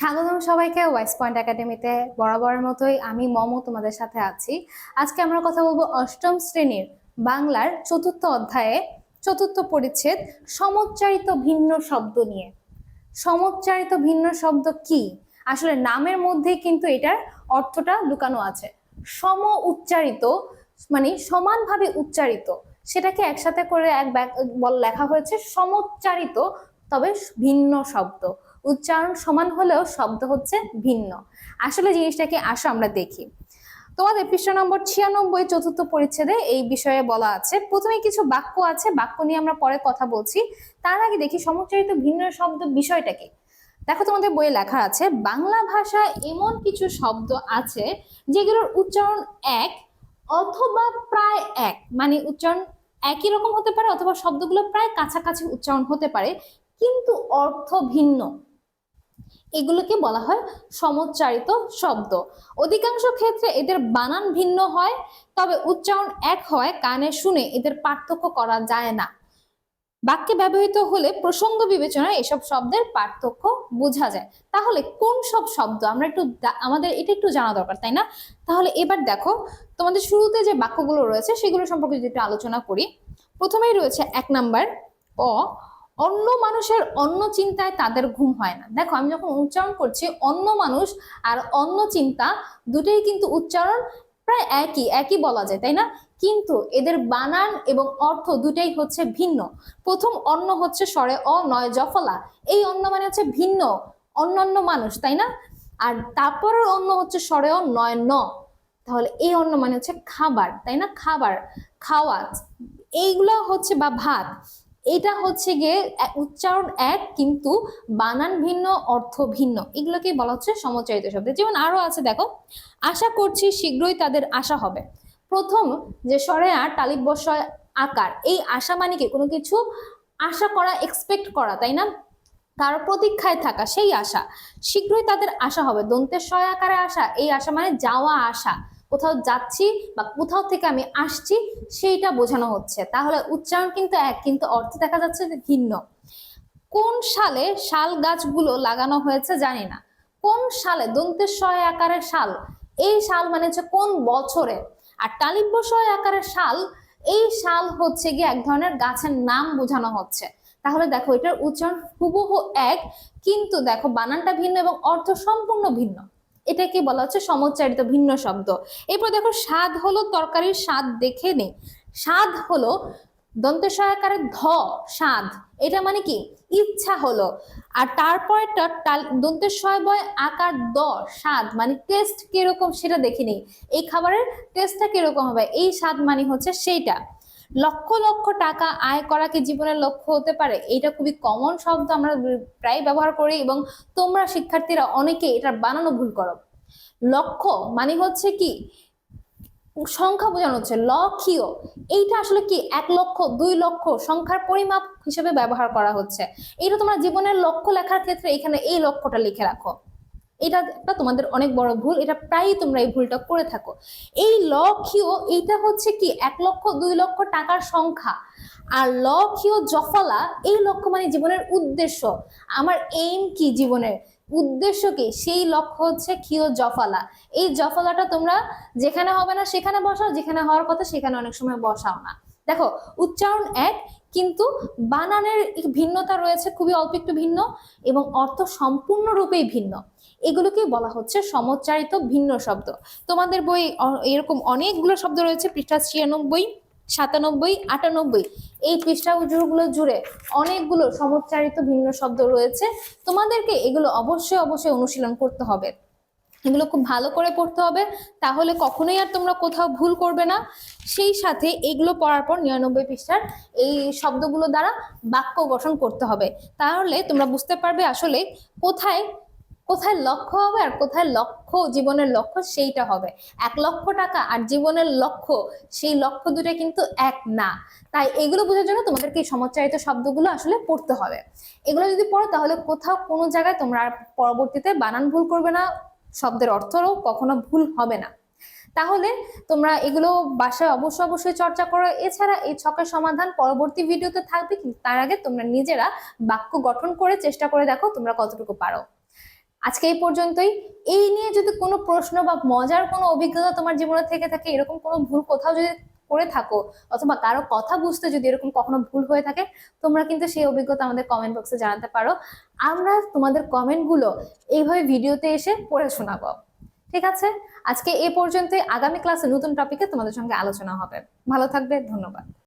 স্বাগতম সবাইকে wise point একাডেমিতে বরাবরের মতোই আমি মম তোমাদের সাথে আছি। আজকে আমরা কথা বলব অষ্টম শ্রেণির বাংলার চতুর্থ অধ্যায়ে চতুর্থ পরিচ্ছেদ সমুচ্চারিত ভিন্ন শব্দ নিয়ে। সমুচ্চারিত ভিন্ন শব্দ কি? আসলে নামের মধ্যে কিন্তু এটার অর্থটা লুকানো আছে। সম উচ্চারিত মানে সমানভাবে উচ্চারিত, সেটাকে একসাথে করে এক লেখা হয়েছে সমুচ্চারিত, তবে ভিন্ন শব্দ। উচ্চারণ সমান হলেও শব্দ হচ্ছে ভিন্ন। আসলে জিনিসটাকে আসো আমরা দেখি। তোমাদের পৃষ্ঠা নম্বর ছিয়ানব্বই চতুর্থ পরিচ্ছেদে এই বিষয়ে বলা আছে, প্রথমে কিছু বাক্য আছে, বাক্য নিয়ে আমরা পরে কথা বলছি। তার আগে দেখি সমুচ্চারিত ভিন্ন শব্দ বিষয়টাকে। দেখো তোমাদের বইয়ে লেখা আছে, বাংলা ভাষায় এমন কিছু শব্দ আছে যেগুলোর উচ্চারণ এক অথবা প্রায় এক। মানে উচ্চারণ একই রকম হতে পারে অথবা শব্দগুলো প্রায় কাছাকাছি উচ্চারণ হতে পারে, কিন্তু অর্থ ভিন্ন। এগুলোকে বলা হয় সমুচ্চারিত শব্দ। অধিকাংশ ক্ষেত্রে এদের বানান ভিন্ন হয়, তবে উচ্চারণ এক হয় কানে শুনে এদের পার্থক্য করা যায় না। বাক্যে ব্যবহৃত হলে প্রসঙ্গ বিবেচনায় এসব শব্দের পার্থক্য বোঝা যায়। তাহলে কোন সব শব্দ? আমরা একটু আমাদের এটা একটু জানা দরকার, তাই না? তাহলে এবার দেখো, তোমাদের শুরুতে যে বাক্যগুলো রয়েছে সেগুলো সম্পর্কে যদি একটু আলোচনা করি, প্রথমেই রয়েছে এক নাম্বার, অ অন্য মানুষের অন্য চিন্তায় তাদের ঘুম হয় না। দেখো, আমি যখন উচ্চারণ করছি, অন্য মানুষ আর অন্য চিন্তা দুটোই কিন্তু উচ্চারণ প্রায় একই একই বলা যায়, তাই না? কিন্তু এদের বানান এবং অর্থ দুটাই হচ্ছে ভিন্ন। প্রথম অন্য হচ্ছে স্বরে অ, নয়, জফলা। এই অন্য মানে হচ্ছে ভিন্ন, অন্যান্য মানুষ, তাই না? আর তারপরের অন্য হচ্ছে স্বরে অ, নয়, ন। তাহলে এই অন্য মানে হচ্ছে খাবার, তাই না? খাবার খাওয়া এইগুলো হচ্ছে বা ভাত। এটা হচ্ছে গিয়ে উচ্চারণ এক কিন্তু বানান ভিন্ন, অর্থ ভিন্ন। এগুলোকেই বলা হচ্ছে সমচারিত শব্দ। যেমন আরও আছে, দেখো, আশা করছি শীঘ্রই তাদের আশা হবে। প্রথম যে স্বরে আর তালিব বসয় আকার, এই আশা মানে কি? কোনো কিছু আশা করা এক্সপেক্ট করা, তাই না? তার প্রতীক্ষায় থাকা, সেই আশা। শীঘ্রই তাদের আশা হবে। দন্তের সয় আকারে আশা এই আশা মানে যাওয়া আসা কোথাও যাচ্ছি বা কোথাও থেকে আমি আসছি, সেইটা বোঝানো হচ্ছে। তাহলে উচ্চারণ কিন্তু এক, কিন্তু অর্থ দেখা যাচ্ছে যে ভিন্ন। কোন সালে শাল গাছগুলো লাগানো হয়েছে জানি না। কোন সালে দন্তের সয় আকারের শাল, এই শাল মানে হচ্ছে কোন বছরে? আর টালিব্য সয় আকারের শাল, এই শাল হচ্ছে গিয়ে এক ধরনের গাছের নাম বোঝানো হচ্ছে। তাহলে দেখো এটার উচ্চারণ হুবহু এক, কিন্তু দেখো বানানটা ভিন্ন এবং অর্থ সম্পূর্ণ ভিন্ন। এটাকে বলা হচ্ছে সমচ্চারিত ভিন্ন শব্দ। এরপর দেখো, স্বাদ হলো তরকারির স্বাদ দেখে নেই স্বাদ হলো দন্তের সহায়কারে ধ, স্বাদ। এটা মানে কি? ইচ্ছা হলো। আর তারপরটা টাল- দন্তের সয় বয় আকার দ, স্বাদ। মানে টেস্ট কীরকম সেটা দেখে নেই এই খাবারের টেস্টটা কীরকম হবে? এই স্বাদ মানে হচ্ছে সেইটা। লক্ষ লক্ষ টাকা আয় করা কি জীবনের লক্ষ্য হতে পারে? এটা খুবই কমন শব্দ আমরা প্রায় ব্যবহার করি এবং তোমরা শিক্ষার্থীরা অনেকে এটার বানানো ভুল করো। লক্ষ্য মানে হচ্ছে কি? সংখ্যা বোঝানো হচ্ছে লক্ষীয় এইটা আসলে কি? এক লক্ষ, দুই লক্ষ সংখ্যার পরিমাপ হিসেবে ব্যবহার করা হচ্ছে। এটা তোমার জীবনের লক্ষ্য লেখার ক্ষেত্রে এখানে এই লক্ষ্যটা লিখে রাখো। এটা একটা তোমাদের অনেক বড় ভুল, এটা প্রায়ই তোমরা এই ভুলটা করে থাকো। এই লক্ষীয় এইটা হচ্ছে কি, এক লক্ষ, দুই লক্ষ টাকার সংখ্যা। আর লক্ষীয় জফলা, এই লক্ষ্য মানে জীবনের উদ্দেশ্য। আমার এইম কি জীবনের? উদ্দেশ্য কি? সেই লক্ষ্য হচ্ছে ক্ষীয় জফলা। এই জফলাটা তোমরা যেখানে হবে না সেখানে বসাও, যেখানে হওয়ার কথা সেখানে অনেক সময় বসাও না। দেখো, উচ্চারণ এক, কিন্তু বানানের ভিন্নতা রয়েছে, খুবই অল্প একটু ভিন্ন, এবং অর্থ সম্পূর্ণরূপেই ভিন্ন। এগুলোকে বলা হচ্ছে সমচ্চারিত ভিন্ন শব্দ। তোমাদের বই এরকম অনেকগুলো শব্দ রয়েছে, পৃষ্ঠা ছিয়ানব্বই, সাতানব্বই, আটানব্বই। এই পৃষ্ঠাগুলো জুড়ে অনেকগুলো সমচ্চারিত ভিন্ন শব্দ রয়েছে। তোমাদেরকে এগুলো অবশ্যই অবশ্যই অনুশীলন করতে হবে। এগুলো খুব ভালো করে পড়তে হবে, তাহলে কখনোই আর তোমরা কোথাও ভুল করবে না। সেই সাথে এগুলো পড়ার পর নিরানব্বই পৃষ্ঠার এই শব্দগুলো দ্বারা বাক্য গঠন করতে হবে। তাহলে তোমরা বুঝতে পারবে আসলে কোথায় কোথায় লক্ষ্য হবে আর কোথায় লক্ষ্য, জীবনের লক্ষ্য সেইটা হবে। এক লক্ষ টাকা আর জীবনের লক্ষ্য, সেই লক্ষ্য দুটো কিন্তু এক না। তাই এগুলো বোঝার জন্য তোমাদেরকে এই সমচ্চারিত শব্দগুলো আসলে পড়তে হবে। এগুলো যদি পড়ো তাহলে কোথাও কোনো জায়গায় তোমরা আর পরবর্তীতে বানান ভুল করবে না শব্দের অর্থও কখনো ভুল হবে না। তাহলে তোমরা এগুলো বাসায় অবশ্যই অবশ্যই চর্চা করো। এছাড়া এই ছকের সমাধান পরবর্তী ভিডিওতে থাকবে, কিন্তু তার আগে তোমরা নিজেরা বাক্য গঠন করে চেষ্টা করে দেখো তোমরা কতটুকু পারো। আজকে এই পর্যন্তই। এই নিয়ে যদি কোনো প্রশ্ন বা মজার কোনো অভিজ্ঞতা তোমার জীবনে থেকে থাকে, এরকম কোনো ভুল কোথাও যদি করে থাকো, অথবা কারও কথা বুঝতে যদি এরকম কখনো ভুল হয়ে থাকে, তোমরা কিন্তু সেই অভিজ্ঞতা আমাদের কমেন্ট বক্সে জানাতে পারো। আমরা তোমাদের কমেন্টগুলো এইভাবে ভিডিওতে এসে পড়ে শোনাবো। ঠিক আছে? আজকে এ পর্যন্ত আগামী ক্লাসে নতুন টপিকে তোমাদের সঙ্গে আলোচনা হবে। ভালো থাকবে, ধন্যবাদ।